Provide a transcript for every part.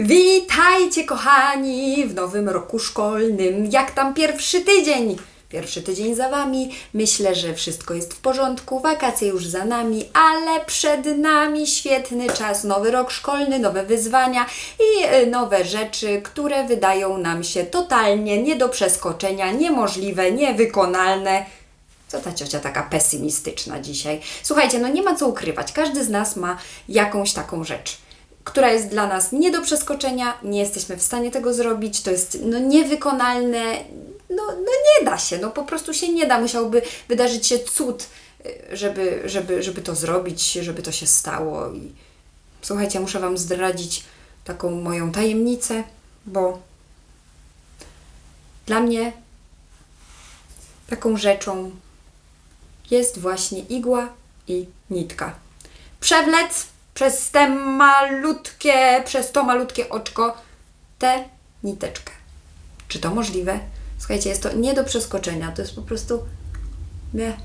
Witajcie kochani w nowym roku szkolnym. Jak tam pierwszy tydzień? Pierwszy tydzień za wami. Myślę, że wszystko jest w porządku. Wakacje już za nami, ale przed nami świetny czas. Nowy rok szkolny, nowe wyzwania i y, nowe rzeczy, które wydają nam się totalnie nie do przeskoczenia, niemożliwe, niewykonalne. Co ta ciocia taka pesymistyczna dzisiaj? Słuchajcie, no nie ma co ukrywać. Każdy z nas ma jakąś taką rzecz, która jest dla nas nie do przeskoczenia, nie jesteśmy w stanie tego zrobić, to jest no, niewykonalne, no, no nie da się, no po prostu się nie da. Musiałby wydarzyć się cud, żeby, żeby, żeby to zrobić, żeby to się stało. I słuchajcie, muszę Wam zdradzić taką moją tajemnicę, bo dla mnie taką rzeczą jest właśnie igła i nitka. Przewlec przez te malutkie, przez to malutkie oczko tę niteczkę. Czy to możliwe? Słuchajcie, jest to nie do przeskoczenia, to jest po prostu nie,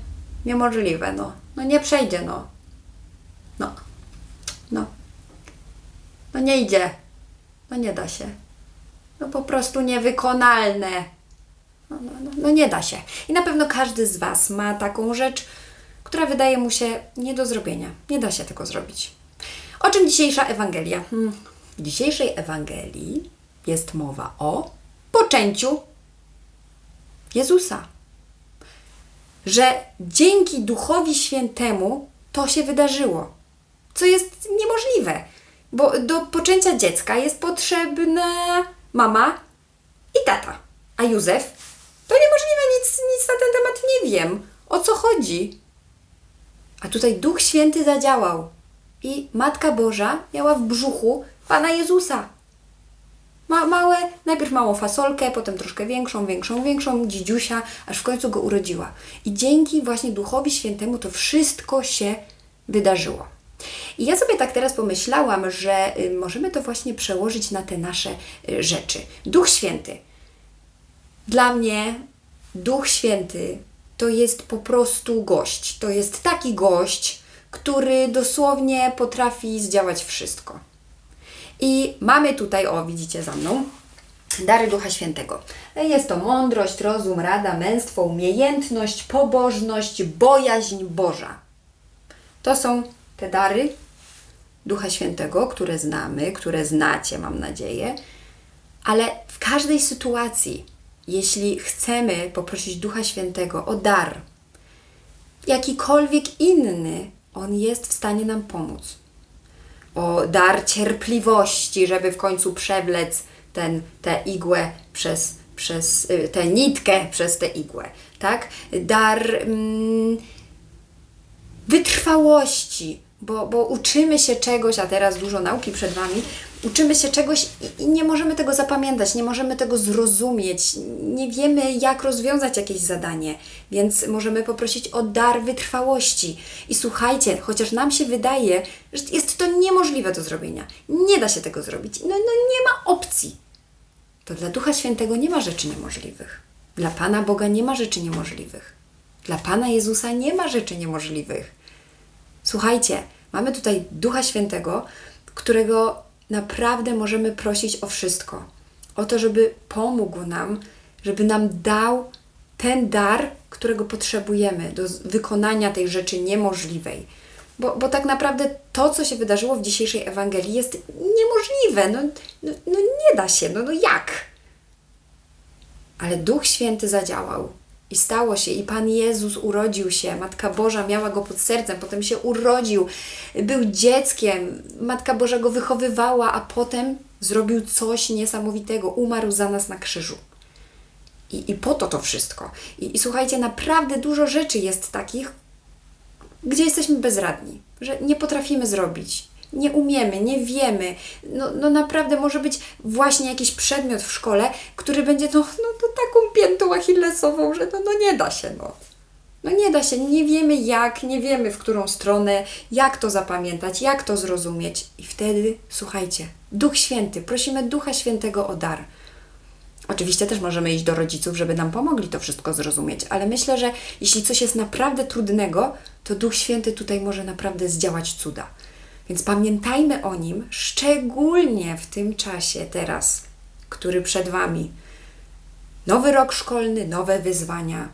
niemożliwe, no. No nie przejdzie, no. No. No. No nie idzie. No nie da się. No po prostu niewykonalne. No, no, no, no nie da się. I na pewno każdy z Was ma taką rzecz, która wydaje mu się nie do zrobienia. Nie da się tego zrobić. O czym dzisiejsza Ewangelia? Hmm. W dzisiejszej Ewangelii jest mowa o poczęciu Jezusa. Że dzięki Duchowi Świętemu to się wydarzyło. Co jest niemożliwe, bo do poczęcia dziecka jest potrzebna mama i tata. A Józef? To niemożliwe, nic, nic na ten temat nie wiem. O co chodzi? A tutaj Duch Święty zadziałał i Matka Boża miała w brzuchu Pana Jezusa. Ma, małe, najpierw małą fasolkę, potem troszkę większą, większą, większą, dzidziusia, aż w końcu go urodziła. I dzięki właśnie Duchowi Świętemu to wszystko się wydarzyło. I ja sobie tak teraz pomyślałam, że y, możemy to właśnie przełożyć na te nasze y, rzeczy. Duch Święty. Dla mnie Duch Święty to jest po prostu gość. To jest taki gość, który dosłownie potrafi zdziałać wszystko. I mamy tutaj, o widzicie za mną, dary Ducha Świętego. Jest to mądrość, rozum, rada, męstwo, umiejętność, pobożność, bojaźń Boża. To są te dary Ducha Świętego, które znamy, które znacie, mam nadzieję, ale w każdej sytuacji, jeśli chcemy poprosić Ducha Świętego o dar, jakikolwiek inny, on jest w stanie nam pomóc. O dar cierpliwości, żeby w końcu przewlec ten, tę igłę przez, przez y, tę nitkę przez tę igłę, tak? Dar mm, wytrwałości, bo, bo uczymy się czegoś, a teraz dużo nauki przed Wami, uczymy się czegoś i, nie możemy tego zapamiętać, nie możemy tego zrozumieć, nie wiemy, jak rozwiązać jakieś zadanie, więc możemy poprosić o dar wytrwałości. I słuchajcie, chociaż nam się wydaje, że jest to niemożliwe do zrobienia, nie da się tego zrobić, no, no nie ma opcji, to dla Ducha Świętego nie ma rzeczy niemożliwych. Dla Pana Boga nie ma rzeczy niemożliwych. Dla Pana Jezusa nie ma rzeczy niemożliwych. Słuchajcie, mamy tutaj Ducha Świętego, którego naprawdę możemy prosić o wszystko. O to, żeby pomógł nam, żeby nam dał ten dar, którego potrzebujemy do wykonania tej rzeczy niemożliwej. Bo, bo tak naprawdę to, co się wydarzyło w dzisiejszej Ewangelii, jest niemożliwe. No, no, no nie da się, no, no jak? Ale Duch Święty zadziałał. I stało się, i Pan Jezus urodził się, Matka Boża miała go pod sercem, potem się urodził, był dzieckiem, Matka Boża go wychowywała, a potem zrobił coś niesamowitego, umarł za nas na krzyżu. I, i po to to wszystko. I, I słuchajcie, naprawdę dużo rzeczy jest takich, gdzie jesteśmy bezradni, że nie potrafimy zrobić, nie umiemy, nie wiemy. No, no naprawdę może być właśnie jakiś przedmiot w szkole, który będzie no, no, to taką piętą achillesową, że no, no nie da się, no. No nie da się, nie wiemy jak, nie wiemy w którą stronę, jak to zapamiętać, jak to zrozumieć. I wtedy, słuchajcie, Duch Święty, prosimy Ducha Świętego o dar. Oczywiście też możemy iść do rodziców, żeby nam pomogli to wszystko zrozumieć, ale myślę, że jeśli coś jest naprawdę trudnego, to Duch Święty tutaj może naprawdę zdziałać cuda. Więc pamiętajmy o nim, szczególnie w tym czasie teraz, który przed Wami. Nowy rok szkolny, nowe wyzwania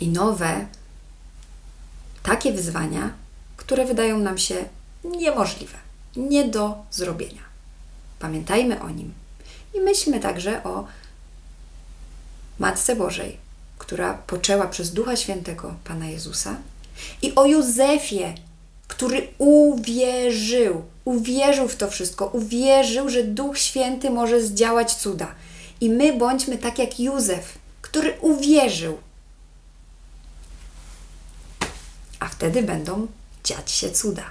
i nowe takie wyzwania, które wydają nam się niemożliwe, nie do zrobienia. Pamiętajmy o nim i myślmy także o Matce Bożej, która poczęła przez Ducha Świętego Pana Jezusa, i o Józefie, który uwierzył, uwierzył w to wszystko, uwierzył, że Duch Święty może zdziałać cuda. I my bądźmy tak jak Józef, który uwierzył. A wtedy będą dziać się cuda.